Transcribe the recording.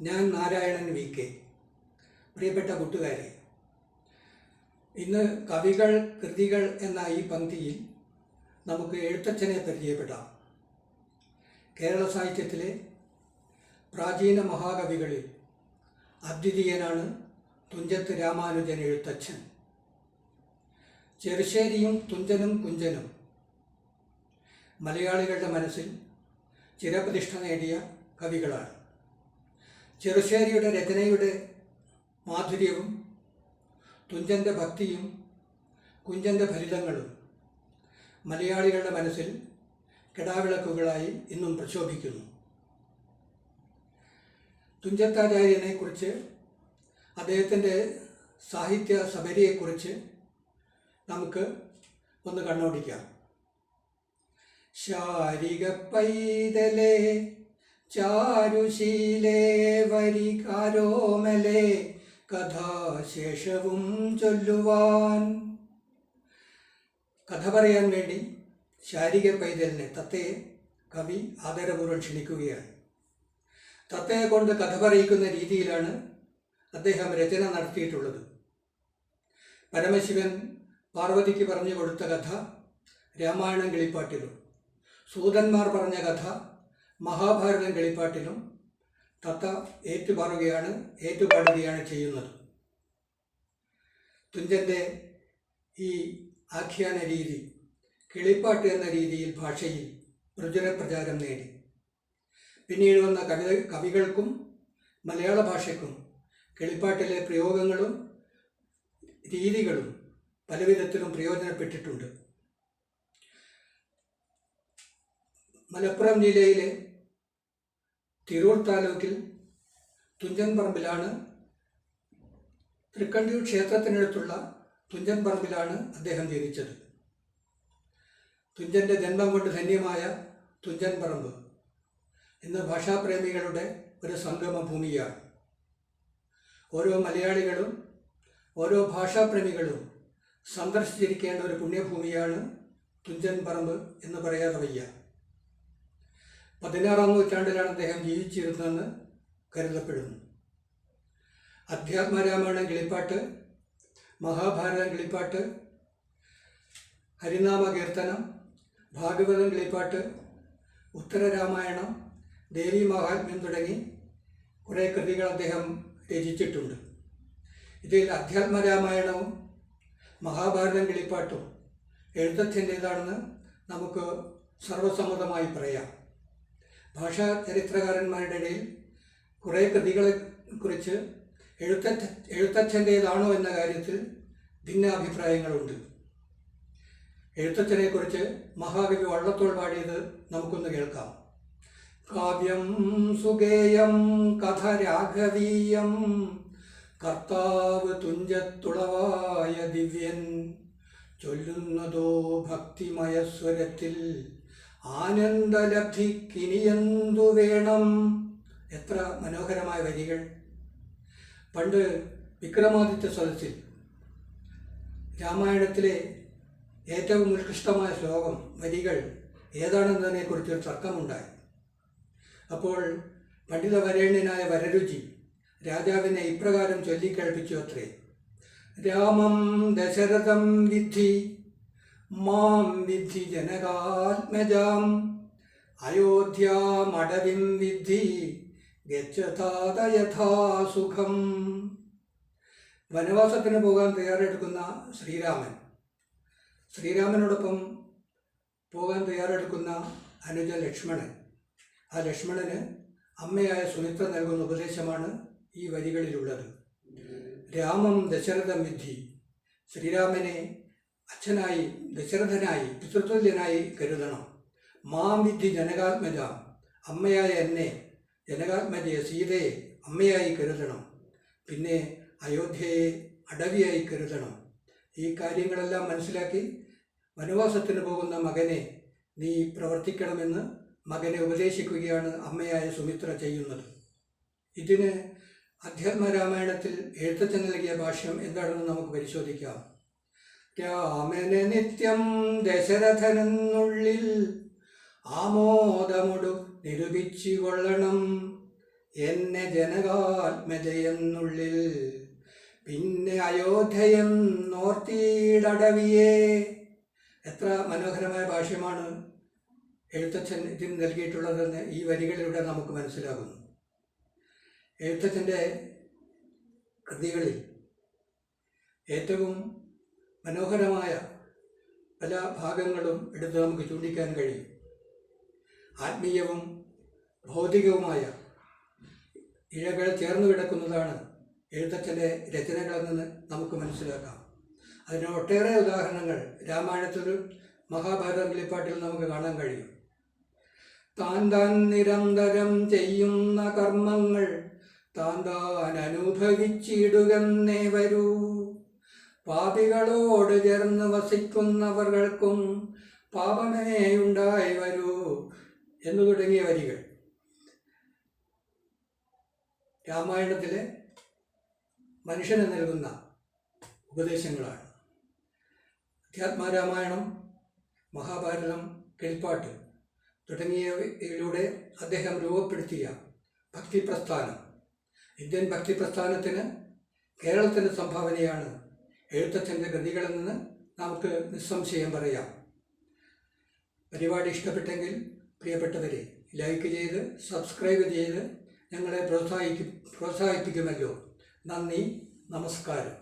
ഞാൻ Narayanan V K. പ്രിയപ്പെട്ട കൂട്ടുകാരെ ഇന്ന് കവികൾ കൃതികൾ എന്ന ഈ പങ്ക്തിയിൽ നമുക്ക് എഴുത്തച്ഛനെ പരിചയപ്പെടാം. കേരള സാഹിത്യത്തിലെ പ്രാചീന മഹാകവികളിൽ അദ്വിതീയനാണ് തുഞ്ചത്ത് രാമാനുജൻ എഴുത്തച്ഛൻ. ചെറുശ്ശേരിയും തുഞ്ചനും കുഞ്ചനും മലയാളികളുടെ മനസ്സിൽ ചിരപ്രതിഷ്ഠ നേടിയ കവികളാണ്. ചെറുശ്ശേരിയുടെ രചനയുടെ മാധുര്യവും തുഞ്ചന്റെ ഭക്തിയും കുഞ്ചന്റെ ഫലിതങ്ങളും മലയാളികളുടെ മനസ്സിൽ കിടാവിളക്കുകളായി ഇന്നും പ്രശോഭിക്കുന്നു. തുഞ്ചത്താചാര്യനെക്കുറിച്ച് അദ്ദേഹത്തിന്റെ സാഹിത്യ സബരിയെക്കുറിച്ച് നമുക്ക് ഒന്ന് കണ്ണോടിക്കാം. ശാരിക പൈതലേ ചാരുശീലേ വരികാരോമലേ കഥാശേഷവും ചൊല്ലുവാൻ. കഥ പറയാൻ വേണ്ടി ശാരിക പൈതലിനെ തത്തയെ കവി ആദരപൂർവം ക്ഷണിക്കുകയാണ് തത്തയെ കൊണ്ട് കഥ പറയിക്കുന്ന രീതിയിലാണ് അദ്ദേഹം രചന നടത്തിയിട്ടുള്ളത്. പരമശിവൻ പാർവതിക്ക് പറഞ്ഞു കൊടുത്ത കഥ രാമായണം കിളിപ്പാട്ടിലും സൂതന്മാർ പറഞ്ഞ കഥ മഹാഭാരതം കളിപ്പാട്ടിലും തത്ത ഏറ്റുപാറുകയാണ് ഏറ്റുപാടുകയാണ് ചെയ്യുന്നത്. തുഞ്ചന്റെ ഈ ആഖ്യാന രീതി കിളിപ്പാട്ട് എന്ന രീതിയിൽ ഭാഷയിൽ പ്രചുര പ്രചാരം നേടി. പിന്നീട് വന്ന കവിത കവികൾക്കും മലയാള ഭാഷയ്ക്കും കിളിപ്പാട്ടിലെ പ്രയോഗങ്ങളും രീതികളും പലവിധത്തിലും പ്രയോജനപ്പെട്ടിട്ടുണ്ട്. മലപ്പുറം ജില്ലയിലെ തിരൂർ താലൂക്കിൽ തുഞ്ചൻ പറമ്പിലാണ് തൃക്കണ്ടിയൂർ ക്ഷേത്രത്തിനടുത്തുള്ള തുഞ്ചൻ പറമ്പിലാണ് അദ്ദേഹം ജനിച്ചത്. തുഞ്ചന്റെ ജന്മം കൊണ്ട് ധന്യമായ തുഞ്ചൻ പറമ്പ് ഇന്ന് ഭാഷാപ്രേമികളുടെ ഒരു സംഗമ ഭൂമിയാണ് ഓരോ മലയാളികളും ഓരോ ഭാഷാപ്രേമികളും സന്ദർശിച്ചിരിക്കേണ്ട ഒരു പുണ്യഭൂമിയാണ് തുഞ്ചൻ പറമ്പ് എന്ന് പറയാതെ വയ്യ. പതിനാറാം നൂറ്റാണ്ടിലാണ് അദ്ദേഹം ജീവിച്ചിരുന്നതെന്ന് കരുതപ്പെടുന്നു. അധ്യാത്മരാമായണം കിളിപ്പാട്ട് മഹാഭാരതം കിളിപ്പാട്ട് ഹരിനാമ കീർത്തനം ഭാഗവതം കിളിപ്പാട്ട് ഉത്തരരാമായണം ദേവി മഹാത്മ്യം തുടങ്ങി കുറേ കൃതികൾ അദ്ദേഹം രചിച്ചിട്ടുണ്ട്. ഇതിൽ അധ്യാത്മരാമായണവും മഹാഭാരതം കിളിപ്പാട്ടും എഴുത്തച്ഛന്റേതാണെന്ന് നമുക്ക് സർവസമ്മതമായി പറയാം. ഭാഷാ ചരിത്രകാരന്മാരുടെ ഇടയിൽ കുറേ കൃതികളെ കുറിച്ച് എഴുത്തച്ഛ എഴുത്തച്ഛന്റേതാണോ എന്ന കാര്യത്തിൽ ഭിന്നാഭിപ്രായങ്ങളുണ്ട്. എഴുത്തച്ഛനെക്കുറിച്ച് മഹാകവി വള്ളത്തോൾ പാടിയത് നമുക്കൊന്ന് കേൾക്കാം. കാവ്യം സുഗേയം കഥ രാഘവീയം കർത്താവ് തുഞ്ചത്തുളവായ ദിവ്യൻ ചൊല്ലുന്നതോ ഭക്തിമയ സ്വരത്തിൽ ആനന്ദലബ്ധിക്കിനിയെന്തു വേണം? എത്ര മനോഹരമായ വരികൾ. പണ്ട് വിക്രമാദിത്യ സദസ്സിൽ രാമായണത്തിലെ ഏറ്റവും ഉത്കൃഷ്ടമായ ശ്ലോകം വരികൾ ഏതാണെന്നതിനെക്കുറിച്ചൊരു തർക്കമുണ്ടായി. അപ്പോൾ പണ്ഡിത വരേണ്യനായ വരരുചി രാജാവിനെ ഇപ്രകാരം ചൊല്ലിക്കേൾപ്പിച്ചു അത്രേ. രാമം ദശരഥം വിദ്ധി മാം വിദ്ധി ജനകാത്മജാം അയോധ്യാമടവിം വിദ്ധി ഗച്ഛതാത യഥാ സുഖം വനവാസത്തിന് പോകാൻ തയ്യാറെടുക്കുന്ന ശ്രീരാമൻ. ശ്രീരാമനോടൊപ്പം പോകാൻ തയ്യാറെടുക്കുന്ന അനുജ ലക്ഷ്മണൻ. ആ ലക്ഷ്മണന് അമ്മയായ സുമിത്ര നൽകുന്ന ഉപദേശമാണ് ഈ വരികളിലുള്ളത്. രാമം ദശരഥം വിദ്ധി. ശ്രീരാമനെ അച്ഛനായി ദശരഥനായി പിതൃതുല്യനായി കരുതണം. മാം വിദ്ധി ജനകാത്മജ അമ്മയായ എന്നെ ജനകാത്മജയെ സീതയെ അമ്മയായി കരുതണം. പിന്നെ അയോധ്യയെ അടവിയായി കരുതണം. ഈ കാര്യങ്ങളെല്ലാം മനസ്സിലാക്കി വനവാസത്തിന് പോകുന്ന മകനെ നീ പ്രവർത്തിക്കണമെന്ന് മകനെ ഉപദേശിക്കുകയാണ് അമ്മയായ സുമിത്ര ചെയ്യുന്നത്. ഇതിന് അധ്യാത്മരാമായണത്തിൽ എഴുത്തച്ഛൻ നൽകിയ ഭാഷ്യം എന്താണെന്ന് നമുക്ക് പരിശോധിക്കാം. രാമനെ നിത്യം ദശരഥനെന്നുള്ളിൽ ആമോദമുടു നിരൂപിച്ചു കൊള്ളണം. എന്നെ ജനകാത്മജയെന്നുള്ളിൽ പിന്നെ അയോധ്യയെന്നോർത്തിയിടവിയേ എത്ര മനോഹരമായ ഭാഷ്യമാണ് എഴുത്തച്ഛൻ ഇതിന് നൽകിയിട്ടുള്ളതെന്ന് ഈ വരികളിലൂടെ നമുക്ക് മനസ്സിലാകുന്നു. എഴുത്തച്ഛന്റെ കൃതികളിൽ ഏറ്റവും മനോഹരമായ പല ഭാഗങ്ങളും എടുത്ത് നമുക്ക് ചൂണ്ടിക്കാൻ കഴിയും. ആത്മീയവും ഭൗതികവുമായ ഇഴകൾ ചേർന്ന് കിടക്കുന്നതാണ് എഴുത്തച്ഛന്റെ രചനകളെന്ന് നമുക്ക് മനസ്സിലാക്കാം. അതിന് ഒട്ടേറെ ഉദാഹരണങ്ങൾ രാമായണത്തിലും മഹാഭാരത കിളിപ്പാട്ടിൽ നമുക്ക് കാണാൻ കഴിയും. താൻ താൻ നിരന്തരം ചെയ്യുന്ന കർമ്മങ്ങൾ താൻ താൻ അനുഭവിച്ചിടുകന്നേ വരൂ. പാപികളോട് ചേർന്ന് വസിക്കുന്നവർക്കും പാപമേ ഉണ്ടായി വരൂ എന്നു തുടങ്ങിയ വരികൾ. രാമായണത്തിലെ മനുഷ്യന് നൽകുന്ന ഉപദേശങ്ങളാണ്. അധ്യാത്മരാമായണം മഹാഭാരതം കിളിപ്പാട്ട് തുടങ്ങിയവയിലൂടെ അദ്ദേഹം രൂപപ്പെടുത്തിയ ഭക്തി പ്രസ്ഥാനം ഇന്ത്യൻ ഭക്തി പ്രസ്ഥാനത്തിന് കേരളത്തിന്റെ സംഭാവനയാണ് എഴുത്തച്ഛന്റെ കൃതികളിൽ നിന്ന് നമുക്ക് നിസ്സംശയം പറയാം. പരിപാടി ഇഷ്ടപ്പെട്ടെങ്കിൽ പ്രിയപ്പെട്ടവരെ ലൈക്ക് ചെയ്ത് സബ്സ്ക്രൈബ് ചെയ്ത് ഞങ്ങളെ പ്രോത്സാഹിക്കും പ്രോത്സാഹിപ്പിക്കുമല്ലോ. നന്ദി നമസ്കാരം.